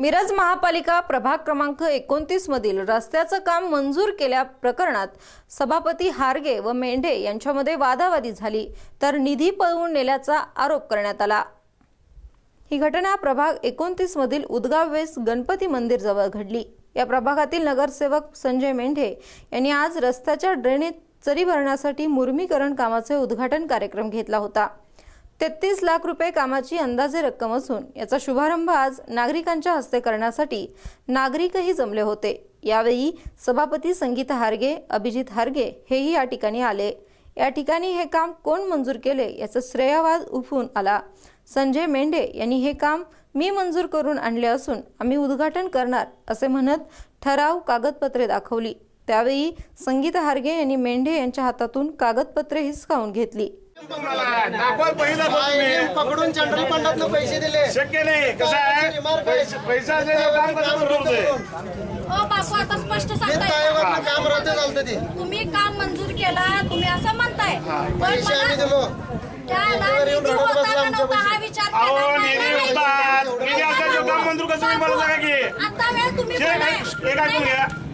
मिरज महापालिका प्रभाग क्रमांक एकोणतीस मधील रस्त्याचं काम मंजूर केल्या प्रकरणात सभापती हारगे व मेंढे यांच्यामध्ये वादावादी झाली तर निधी पळवून नेल्याचा आरोप करण्यात आला. ही घटना प्रभाग एकोणतीस मधील उदगाव वेस गणपती मंदिर जवळ घडली. या प्रभागातील नगरसेवक संजय मेंढे यांनी आज रस्त्याच्या ड्रेनेज चरी भरण्यासाठी मुर्मीकरण कामाचे उद्घाटन कार्यक्रम घेतला होता. तेहतीस लाख रुपये कामाची अंदाजे रक्कम असून याचा शुभारंभ आज नागरिकांच्या हस्ते करण्यासाठी नागरिकही जमले होते. यावेळी सभापती संगीता हारगे अभिजित हारगे हेही या ठिकाणी आले. या ठिकाणी हे काम कोण मंजूर केले याचा श्रेयवाद उफून आला. संजय मेंढे यांनी हे काम मी मंजूर करून आणले असून आम्ही उद्घाटन करणार असे म्हणत ठराव कागदपत्रे दाखवली. त्यावेळी संगीता हारगे यांनी मेंढे यांच्या हातातून कागदपत्रे हिसकावून घेतली. पकडून जनरल फंडातनं पैसे दिले? शक्य नाही. कसं आहे? पैसे- काम कसं ओ बापू आता स्पष्ट सांगताय. आयोगातनं काम रद्द झालं ते. तुम्ही काम मंजूर केला तुम्ही असं म्हणताय. हा. विचार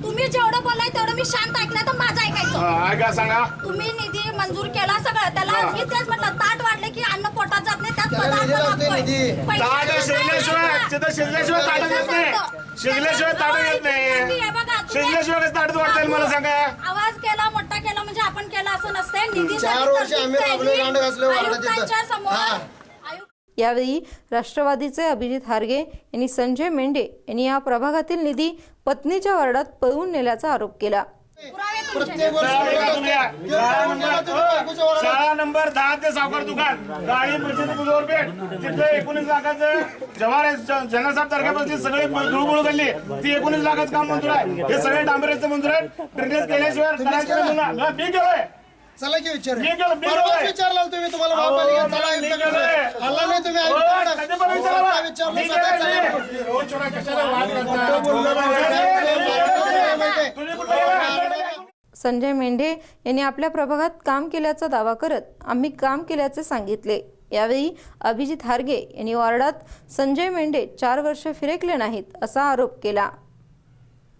तुम्ही जेवढं बोलाय तेवढं मी शांत ऐकलं तर माझं ऐकायचं. हा, ऐका सांगा. तुम्ही निधी मंजूर केला सगळं त्याला मी तेच म्हटलं ताट वाढले की अन्न पोटात जात नाही त्यात त्याला पदार्थ निधी लागतोय, लागतोय. निधी. पैसे ताट लागतात. शिजल्याशिवाय तिथं शिजल्याशिवाय ताट येत नाही शिजल्याशिवाय ताट येत नाही शिजल्याशिवाय कसं ताट वाढता येईल मला सांगा आवाज केला मोठा केला म्हणजे आपण केला असं नसतंय निधी चार वर्ष आम्ही राबलोय, रांड घासलोय वार्डात तिथं. आयुक्तांच्या समोर हा. आयुक्त यावेळी राष्ट्रवादीचे अभिजित हारगे यांनी संजय मेंढे यांनी या प्रभागातील निधी पत्नीच्या वार्डात पळवून नेल्याचा आरोप केला पुरावे. प्रत्येक वर्षी शाळा नंबर दहा ते सावकार दुकान. गाडी मस्जिद बुजोर पेठ एकोणीस लाखाचं जवाहर जनसाहेब तारखेपासून सगळे धुळबुळ घालली ती एकोणीस लाखाचं काम मंजूर आहे. हे सगळे डांबरेचं मंजूर आहे ड्रेनेज केल्याशिवाय मी केलोय. चला की विचार मी केलं, मी परवाच केलंय. विचारला तुम्ही तुम्हाला अहो, महापालिकेत चला मी आयुक्ताकडे. केलंय. आला नाही तुम्ही संजय मेंढे यांनी आपल्या प्रभागात काम केल्याचा दावा करत आम्ही काम केल्याचे सांगितले. यावेळी अभिजित हारगे यांनी वॉर्डात संजय मेंढे चार वर्ष फिरकले नाहीत असा आरोप केला.